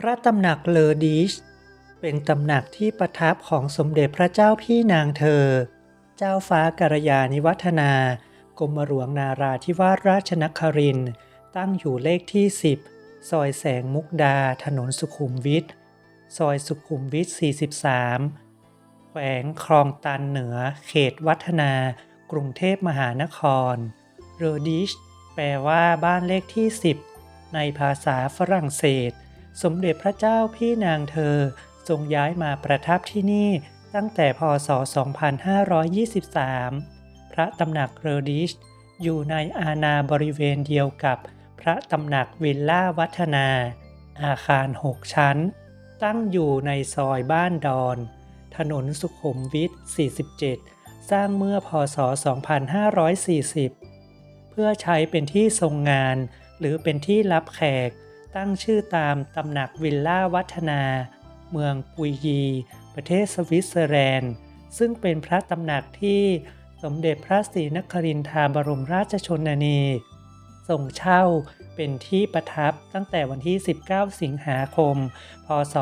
พระตำหนักเลอดิช เป็นตำหนักที่ประทับของสมเด็จพระเจ้าพี่นางเธอ เจ้าฟ้ากัลยาณิวัฒนากรมหลวงนาราธิวาสราชนคริน ตั้งอยู่เลขที่ 10 ซอยแสงมุกดา ถนนสุขุมวิท ซอยสุขุมวิท 43 แขวงคลองตันเหนือ เขตวัฒนา กรุงเทพมหานครเรอดิช แปลว่าบ้านเลขที่ 10 ในภาษาฝรั่งเศส สมเด็จพระเจ้าพี่นางเธอทรงย้ายมาประทับที่นี่ตั้งแต่พศ 2523 พระตำหนักเรอดิชอยู่ในอาณาบริเวณเดียวกับพระตำหนักวิลล่าวัฒนา อาคาร 6 ชั้น ตั้งอยู่ในซอยบ้านดอน ถนนสุขุมวิท 47 สร้างเมื่อพศ 2540 เพื่อใช้เป็นที่ทรงงานหรือเป็นที่รับแขก ตั้งชื่อตามตำหนักวิลล่าวัฒนา เมืองปุยยี ประเทศสวิตเซอร์แลนด์ ซึ่งเป็นพระตำหนักที่สมเด็จพระศรีนครินทราบรมราชชนนีทรงเช่าเป็นที่ประทับตั้งแต่วันที่ 19 สิงหาคม พศ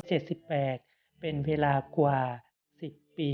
2478 เป็นเวลากว่า 10 ปี